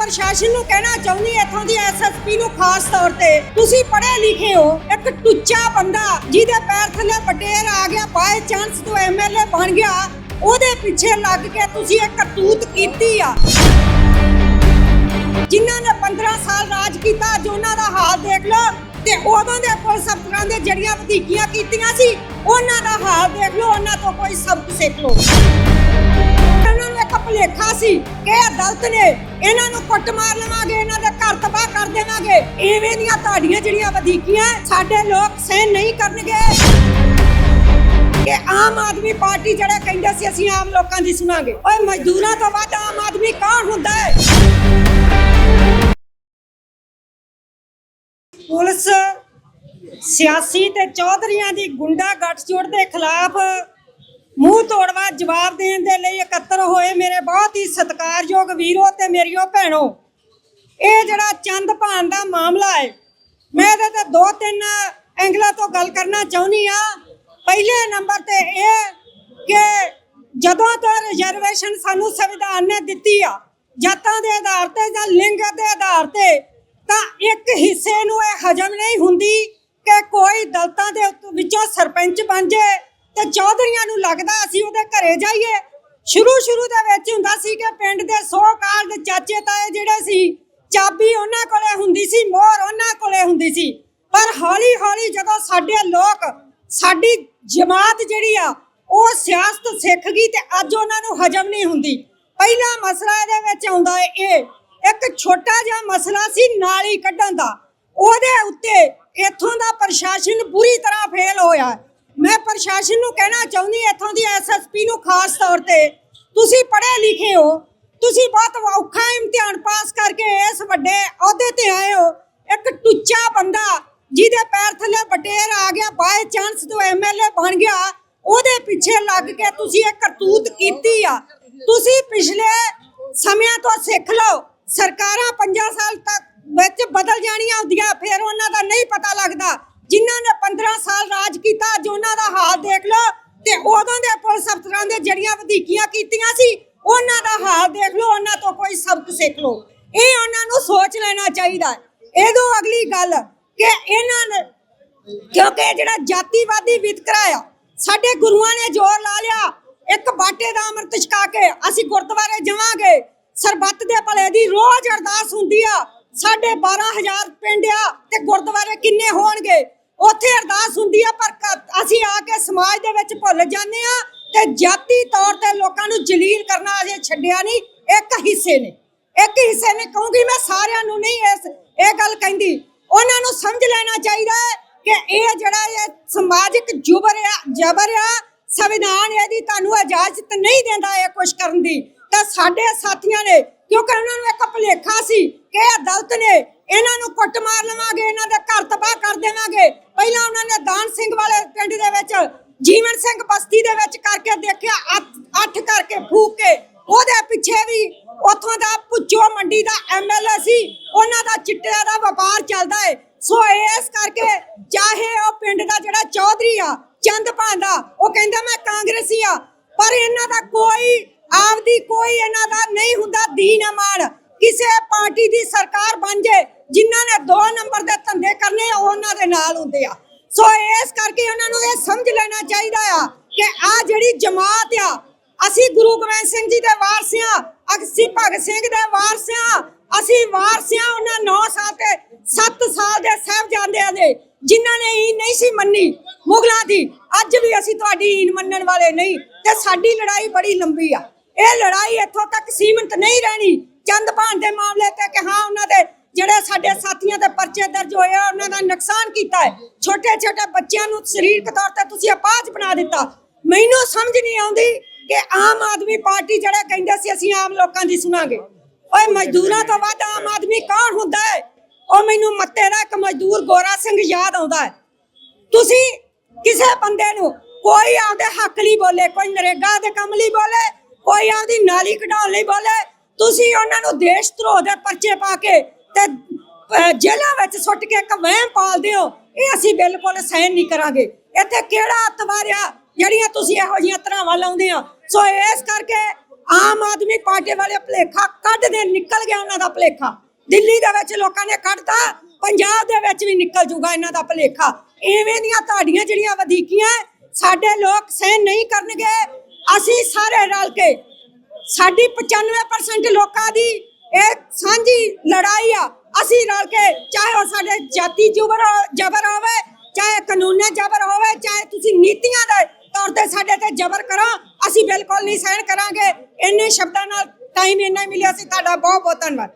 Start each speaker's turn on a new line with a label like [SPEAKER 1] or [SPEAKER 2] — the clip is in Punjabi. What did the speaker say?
[SPEAKER 1] ਪ੍ਰਸ਼ਾਸਨ ਨੂੰ ਕਹਿਣਾ ਚਾਹੁੰਦੀ ਇੱਥੋਂ ਦੀ ਐਸਐਸਪੀ ਨੂੰ ਖਾਸ ਤੌਰ ਤੇ। ਤੁਸੀਂ ਪੜ੍ਹੇ ਲਿਖੇ ਹੋ, ਇੱਕ ਟੁੱਚਾ ਬੰਦਾ ਜਿਹਦੇ ਪੈਰ ਥੱਲੇ ਪਟੇਰ ਆ ਗਿਆ ਬਾਏ ਚਾਂਸ ਤੋਂ ਐਮਐਲਏ ਬਣ ਗਿਆ, ਉਹਦੇ ਪਿੱਛੇ ਲੱਗ ਕੇ ਤੁਸੀਂ ਇਹ ਕਰਤੂਤ ਕੀਤੀ ਆ। ਜਿਨ੍ਹਾਂ ਨੇ 15 ਸਾਲ ਰਾਜ ਕੀਤਾ, ਅੱਜ ਉਹਨਾਂ ਦਾ ਹਾਲ ਦੇਖ ਲਓ। ਤੇ ਉਦੋਂ ਦੇ ਪੁਲਿਸ ਅਫਸਰਾਂ ਦੇ ਜੜੀਆਂ ਵਧੀਕੀਆਂ ਕੀਤੀਆਂ ਸੀ, ਉਹਨਾਂ ਦਾ ਹਾਲ ਦੇਖ ਲਓ, ਉਹਨਾਂ ਤੋਂ ਕੋਈ ਸਬਕ ਸਿੱਖ ਲਓ। ਭੁਲੇਖਾ ਸੀ। ਕਿ ਇਹ ਦਲਤ ਨੇ ਇਹਨਾਂ ਨੂੰ ਕੁੱਟ ਮਾਰ ਲਵਾਂਗੇ, ਇਹਨਾਂ ਦੇ ਘਰ ਤਬਾਹ ਕਰ ਦੇਵਾਂਗੇ। ਐਵੇਂ ਦੀਆਂ ਤੁਹਾਡੀਆਂ ਜਿਹੜੀਆਂ ਵਧੀਕੀਆਂ, ਸਾਡੇ ਲੋਕ ਸਹਿਨ ਨਹੀਂ ਕਰਨਗੇ। ਕਿ ਆਮ ਆਦਮੀ ਪਾਰਟੀ ਜਿਹੜਾ ਕਹਿੰਦੇ ਸੀ, ਅਸੀਂ ਆਮ ਲੋਕਾਂ ਦੀ ਸੁਣਾਂਗੇ। ਓਏ ਮਜ਼ਦੂਰਾਂ ਤੋਂ ਵੱਧ ਆਮ ਆਦਮੀ ਕੌਣ ਹੁੰਦਾ ਹੈ? ਪੁਲਿਸ ਸਿਆਸੀ ਤੇ ਚੌਧਰੀਆਂ ਦੀ ਗੁੰਡਾ ਗੱਠਜੋੜ ਦੇ ਖਿਲਾਫ ਮੂੰਹ ਤੋੜਵਾ, ਜਵਾਬ ਦੇਣ ਦੇ ਲਈ ਇਕੱਤਰ ਹੋਏ ਮੇਰੇ ਬਹੁਤ ਹੀ ਸਤਿਕਾਰਯੋਗ ਵੀਰੋ ਤੇ ਮੇਰੀਓ ਭੈਣੋ। ਇਹ ਜਿਹੜਾ ਚੰਦ ਭਾਨ ਦਾ ਮਾਮਲਾ ਹੈ ਮੈਂ ਇਹਦੇ ਤੇ ਦੋ ਤਿੰਨ ਐਂਗਲਾਂ ਤੋਂ ਗੱਲ ਕਰਨਾ ਚਾਹੁੰਦੀ ਆ ਪਹਿਲੇ ਨੰਬਰ ਤੇ ਇਹ ਕਿ ਜਦੋਂ ਤੋਂ ਰਿਜ਼ਰਵੇਸ਼ਨ ਸਾਨੂੰ ਸੰਵਿਧਾਨ ਨੇ ਦਿੱਤੀ ਆ, ਜਾਤਾਂ ਦੇ ਆਧਾਰ ਤੇ ਜਾਂ ਲਿੰਗ ਦੇ ਆਧਾਰ ਤੇ, ਤਾਂ ਇੱਕ ਹਿੱਸੇ ਨੂੰ ਇਹ ਹਜਮ ਨਹੀਂ ਹੁੰਦੀ ਕਿ ਕੋਈ ਦਲਤਾਂ ਦੇ ਵਿੱਚੋਂ ਸਰਪੰਚ ਬਣ ਜੇ। ਤੇ ਚੌਧਰੀਆਂ ਨੂੰ ਲੱਗਦਾ ਅਸੀਂ ਉਹਦੇ ਘਰੇ ਜਾਈਏ। ਸ਼ੁਰੂ ਸ਼ੁਰੂ ਦੇ ਵਿੱਚ ਹੁੰਦਾ ਸੀ ਕਿ ਪਿੰਡ ਦੇ 100 ਕਾਲ ਦੇ ਚਾਚੇ ਤਾਏ ਜਿਹੜੇ ਸੀ, ਚਾਬੀ ਉਹਨਾਂ ਕੋਲੇ ਹੁੰਦੀ ਸੀ, ਮੋਹਰ ਉਹਨਾਂ ਕੋਲੇ ਹੁੰਦੀ ਸੀ। ਪਰ ਹੌਲੀ ਹੌਲੀ ਜਦੋਂ ਸਾਡੇ ਲੋਕ, ਸਾਡੀ ਜਮਾਤ ਜਿਹੜੀ ਆ, ਉਹ ਸਿਆਸਤ ਸਿੱਖ ਗਈ ਤੇ ਅੱਜ ਉਹਨਾਂ ਨੂੰ ਹਜਮ ਨਹੀਂ ਹੁੰਦੀ। ਪਹਿਲਾ ਮਸਲਾ ਇਹਦੇ ਵਿੱਚ ਆਉਂਦਾ ਹੈ ਇਹ ਇੱਕ ਛੋਟਾ ਜਿਹਾ ਮਸਲਾ ਸੀ ਨਾਲੀ ਕੱਢਣ ਦਾ। ਉਹਦੇ ਉੱਤੇ ਇਥੋਂ ਦਾ ਪ੍ਰਸ਼ਾਸਨ ਬੁਰੀ ਤਰ੍ਹਾਂ ਫੇਲ ਹੋਇਆ। ਮੈਂ ਪ੍ਰਸ਼ਾਸਨ ਨੂੰ ਕਹਿਣਾ ਚਾਹੁੰਦੀ ਇੱਥੋਂ ਦੀ ਐਸਐਸਪੀ ਨੂੰ ਖਾਸ ਤੌਰ ਤੇ। ਤੁਸੀਂ ਪੜ੍ਹੇ ਲਿਖੇ ਹੋ। ਤੁਸੀਂ ਬਹੁਤ ਔਖਾ ਇਮਤਿਹਾਨ ਪਾਸ ਕਰਕੇ ਇਸ ਵੱਡੇ ਅਹੁਦੇ ਤੇ ਆਏ ਹੋ। ਇੱਕ ਟੁੱਚਾ ਬੰਦਾ ਜਿਹਦੇ ਪੈਰ ਥੱਲੇ ਬਟੇਰ ਆ ਗਿਆ ਬਾਏ ਚਾਂਸ ਤੋਂ ਐਮਐਲਏ ਬਣ ਗਿਆ, ਉਹਦੇ ਪਿੱਛੇ ਲੱਗ ਕੇ ਤੁਸੀਂ ਇਹ ਕਰਤੂਤ ਕੀਤੀ ਆ। ਤੁਸੀਂ ਪਿਛਲੇ ਸਮਿਆਂ ਤੋਂ ਸਿੱਖ ਲਓ। ਸਰਕਾਰਾਂ 5 ਸਾਲ ਤੱਕ ਵਿੱਚ ਬਦਲ ਜਾਣੀਆਂ ਹੁੰਦੀਆਂ, ਫਿਰ ਉਹਨਾਂ ਦਾ ਨਹੀਂ ਪਤਾ ਲੱਗਦਾ। ਜਿਨ੍ਹਾਂ ਨੇ 15 ਸਾਲ ਰਾਜ ਕੀਤਾ, ਅੱਜ ਉਹਨਾਂ ਦਾ ਹਾਲ ਦੇਖ ਲਓ ਤੇ ਉਦੋਂ ਦੇ ਪੁਲਿਸ ਅਫਸਰਾਂ ਦੇ ਜੜੀਆਂ ਵਧੀਕੀਆਂ ਕੀਤੀਆਂ ਸੀ, ਉਹਨਾਂ ਦਾ ਹਾਲ ਦੇਖ ਲਓ, ਉਹਨਾਂ ਤੋਂ ਕੋਈ ਸਬਕ ਸਿੱਖ ਲਓ। ਇਹ ਉਹਨਾਂ ਨੂੰ ਸੋਚ ਲੈਣਾ ਚਾਹੀਦਾ ਇਹਦੋਂ ਅਗਲੀ ਗੱਲ ਕਿ ਇਹਨਾਂ ਨੇ ਕਿਉਂਕਿ ਜਿਹੜਾ ਜਾਤੀਵਾਦੀ ਵਿਤਕਰਾ ਆ, ਸਾਡੇ ਗੁਰੂਆਂ ਨੇ ਜ਼ੋਰ ਲਾ ਲਿਆ, ਇੱਕ ਬਾਟੇ ਦਾ ਅੰਮ੍ਰਿਤ ਛਕਾ ਕੇ ਅਸੀਂ ਗੁਰਦੁਆਰੇ ਜਾਵਾਂਗੇ। ਸਰਬੱਤ ਦੇ ਭਲੇ ਦੀ ਰੋਜ਼ ਅਰਦਾਸ ਹੁੰਦੀ ਆ, ਸਾਡੇ 12000 ਪਿੰਡ ਆ ਤੇ ਗੁਰਦੁਆਰੇ ਕਿੰਨੇ ਹੋਣਗੇ? ਉੱਥੇ ਅਰਦਾਸ ਹੁੰਦੀ ਆ, ਪਰ ਕ- ਅਸੀਂ ਆ ਕੇ ਸਮਾਜ ਦੇ ਵਿੱਚ ਭੁੱਲ ਜਾਂਦੇ ਆ ਤੇ ਜਾਤੀ ਤੌਰ ਤੇ ਲੋਕਾਂ ਨੂੰ ਜਲੀਲ ਕਰਨਾ ਅਜੇ ਛੱਡਿਆ ਨਹੀਂ, ਇੱਕ ਹਿੱਸੇ ਨੇ। ਇੱਕ ਹਿੱਸੇ ਨੇ, ਕਹੂੰਗੀ ਮੈਂ ਸਾਰਿਆਂ ਨੂੰ ਨਹੀਂ ਇਸ, ਇਹ ਗੱਲ ਕਹਿੰਦੀ, ਉਹਨਾਂ ਨੂੰ ਸਮਝ ਲੈਣਾ ਚਾਹੀਦਾ ਹੈ ਕਿ ਇਹ ਜਿਹੜਾ ਇਹ ਸਮਾਜਿਕ ਜੁਬਰ ਆ, ਜਬਰ ਆ, ਸੰਵਿਧਾਨ ਇਹਦੀ ਤੁਹਾਨੂੰ ਇਜਾਜ਼ਤ ਨਹੀਂ ਦਿੰਦਾ ਇਹ ਕੁਝ ਕਰਨ ਦੀ। ਤਾਂ ਸਾਡੇ ਸਾਥੀਆਂ ਨੇ, ਕਿਉਂਕਿ ਉਹਨਾਂ ਨੂੰ ਇੱਕ ਭੁਲੇਖਾ ਸੀ ਕਿ ਇਹ ਅਦਾਲਤ ਨੇ, ਇਹਨਾਂ ਨੂੰ ਕੁੱਟ ਮਾਰ ਲਵਾਂਗੇ, ਇਹਨਾਂ ਦੇ ਘਰ ਤਬਾਹ ਕਰ ਦੇਵਾਂਗੇ ਪਹਿਲਾਂ ਉਹਨਾਂ ਨੇ ਦਾਨ ਸਿੰਘ ਵਾਲੇ ਪਿੰਡ ਦੇ ਵਿੱਚ, ਜੀਵਨ ਸਿੰਘ ਬਸਤੀ ਦੇ ਵਿੱਚ ਕਰਕੇ ਦੇਖਿਆ, ਅੱਠ- ਕਰਕੇ ਫੂਕ ਕੇ। ਉਹਦੇ ਪਿੱਛੇ ਵੀ ਉੱਥੋਂ ਦਾ ਪੁੱਚੋ ਮੰਡੀ ਦਾ ਐਮਐਲਏ ਸੀ, ਉਹਨਾਂ ਦਾ ਚਿੱਟੇ ਦਾ ਵਪਾਰ ਚੱਲਦਾ ਏ। ਸੋ ਇਸ ਕਰਕੇ ਚਾਹੇ ਉਹ ਪਿੰਡ ਦਾ ਜਿਹੜਾ ਚੌਧਰੀ ਆ, ਚੰਦ ਭਾਂਦਾ ਉਹ ਕਹਿੰਦਾ ਮੈਂ ਕਾਂਗਰਸੀ ਆ, ਪਰ ਇਹਨਾਂ ਦਾ ਕੋਈ, ਆਪਦੀ ਕੋਈ ਇਹਨਾਂ ਦਾ ਨਹੀਂ ਹੁੰਦਾ, ਦੀਨ ਅਮਾਨ। ਕਿਸੇ ਪਾਰਟੀ ਦੀ ਸਰਕਾਰ ਬਣ ਜੇ, ਜਿਨ੍ਹਾਂ ਨੇ ਦੋ ਨੰਬਰ ਦੇ ਧੰਦੇ ਕਰਨੇ ਉਹਨਾਂ ਦੇ ਨਾਲ ਹੁੰਦੇ ਆ। ਸੋ ਇਸ ਕਰਕੇ ਉਹਨਾਂ ਨੂੰ ਇਹ ਸਮਝ ਲੈਣਾ ਚਾਹੀਦਾ ਆ ਕਿ ਆ ਜਿਹੜੀ ਜਮਾਤ ਆ, ਅਸੀਂ ਗੁਰੂ ਗੋਬਿੰਦ ਸਿੰਘ ਜੀ ਦੇ ਵਾਰਸ ਆ, ਅਸੀਂ ਭਗਤ ਸਿੰਘ ਦੇ ਵਾਰਸ ਆ, ਅਸੀਂ ਵਾਰਸ ਆ ਉਹਨਾਂ 9 ਸਾਲ ਤੇ 7 ਸਾਲ ਦੇ ਸਾਹਿਬਜ਼ਾਦਿਆਂ ਦੇ, ਜਿਨ੍ਹਾਂ ਨੇ ਈਨ ਨਹੀਂ ਸੀ ਮੰਨੀ ਮੁਗਲਾਂ ਦੀ। ਅੱਜ ਵੀ ਅਸੀਂ ਤੁਹਾਡੀ ਈਨ ਮੰਨਣ ਵਾਲੇ ਨਹੀਂ ਤੇ ਸਾਡੀ ਲੜਾਈ ਬੜੀ ਲੰਬੀ ਆ। ਇਹ ਲੜਾਈ ਇੱਥੋਂ ਤੱਕ ਸੀਮਿਤ ਨਹੀਂ ਰਹਿਣੀ। ਚੰਦ ਭਾਨ ਦੇ ਮਾਮਲੇ ਤੇ ਕਿ ਹਾਂ, ਉਹਨਾਂ ਦੇ ਜਿਹੜੇ ਸਾਡੇ ਸਾਥੀਆਂ ਦੇ ਪਰਚੇ ਦਰਜ ਹੋਏ ਆ, ਉਹਨਾਂ ਦਾ ਨੁਕਸਾਨ ਕੀਤਾ ਹੈ। ਛੋਟੇ ਛੋਟੇ ਬੱਚਿਆਂ ਨੂੰ ਸਰੀਰਕ ਤੌਰ ਤੇ ਤੁਸੀਂ ਅਪਾਹਜ ਬਣਾ ਦਿੱਤਾ। ਮੈਨੂੰ ਸਮਝ ਨਹੀਂ ਆਉਂਦੀ ਕਿ ਆਮ ਆਦਮੀ ਪਾਰਟੀ ਜਿਹੜਾ ਕਹਿੰਦੇ ਸੀ, ਅਸੀਂ ਆਮ ਲੋਕਾਂ ਦੀ ਸੁਣਾਂਗੇ। ਓਏ, ਮਜ਼ਦੂਰਾਂ ਤੋਂ ਵੱਧ ਆਮ ਆਦਮੀ ਕੌਣ ਹੁੰਦਾ ਹੈ? ਉਹ ਮੈਨੂੰ ਮੱਤੇ ਦਾ ਇੱਕ ਮਜ਼ਦੂਰ ਗੋਰਾ ਸਿੰਘ ਯਾਦ ਆਉਂਦਾ ਹੈ। ਤੁਸੀਂ ਕਿਸੇ ਬੰਦੇ ਨੂੰ ਕੋਈ ਆਪਦੇ ਹੱਕ ਲਈ ਬੋਲੇ, ਕੋਈ ਨਰੇਗਾ ਦੇ ਕੰਮ ਲਈ ਬੋਲੇ, ਕੋਈ ਆਪਦੀ ਨਾਲੀ ਕਢਾਉਣ ਲਈ ਬੋਲੇ ਤੁਸੀਂ ਉਹਨਾਂ ਨੂੰ ਦੇਸ਼ ਧਰੋਹ ਦੇ ਪਰਚੇ ਪਾ ਕੇ ਤੇ ਜੇਲ੍ਹਾਂ ਵਿੱਚ ਸੁੱਟ ਕੇ ਇੱਕ ਵਹਿਮ ਪਾਲਦੇ ਹੋ, ਇਹ ਅਸੀਂ ਬਿਲਕੁਲ ਸਹਿਨ ਨਹੀਂ ਕਰਾਂਗੇ। ਇੱਥੇ ਕਿਹੜਾ ਅਤਵਾਰਿਆ ਜਿਹੜੀਆਂ ਤੁਸੀਂ ਇਹੋ ਜਿਹੀਆਂ ਧਰਾਵਾਂ ਲਾਉਂਦੇ ਆ ਸੋ ਇਸ ਕਰਕੇ ਆਮ ਆਦਮੀ ਪਾਰਟੀ ਵਾਲੇ ਭਲੇਖਾ ਕੱਢ ਦੇ, ਨਿਕਲ ਗਿਆ ਉਹਨਾਂ ਦਾ ਭਲੇਖਾ। ਦਿੱਲੀ ਦੇ ਵਿੱਚ ਲੋਕਾਂ ਨੇ ਕੱਢਤਾ, ਪੰਜਾਬ ਦੇ ਵਿੱਚ ਵੀ ਨਿਕਲ ਜੂਗਾ ਇਹਨਾਂ ਦਾ ਭਲੇਖਾ। ਐਵੇਂ ਦੀਆਂ ਤੁਹਾਡੀਆਂ ਜਿਹੜੀਆਂ ਵਧੀਕੀਆਂ, ਸਾਡੇ ਲੋਕ ਸਹਿਨ ਨਹੀਂ ਕਰਨਗੇ। ਅਸੀਂ ਸਾਰੇ ਰਲ ਕੇ ਸਾਡੀ 95% ਲੋਕਾਂ ਦੀ ਇਹ ਸਾਂਝੀ ਲੜਾਈ ਆ। ਅਸੀਂ ਰਲ ਕੇ ਚਾਹੇ ਉਹ ਸਾਡੇ ਜਾਤੀ ਜਬਰ ਜਬਰ ਹੋਵੇ, ਚਾਹੇ ਕਾਨੂੰਨੇ ਜਬਰ ਹੋਵੇ, ਚਾਹੇ ਤੁਸੀਂ ਨੀਤੀਆਂ ਦੇ ਤੌਰ ਤੇ ਸਾਡੇ ਤੇ ਜਬਰ ਕਰੋ, ਅਸੀਂ ਬਿਲਕੁਲ ਨਹੀਂ ਸਹਿਣ ਕਰਾਂਗੇ। ਇੰਨੇ ਸ਼ਬਦਾਂ ਨਾਲ ਟਾਈਮ ਇੰਨਾ ਮਿਲਿਆ ਸੀ। ਤੁਹਾਡਾ ਬਹੁਤ ਬਹੁਤ ਧੰਨਵਾਦ।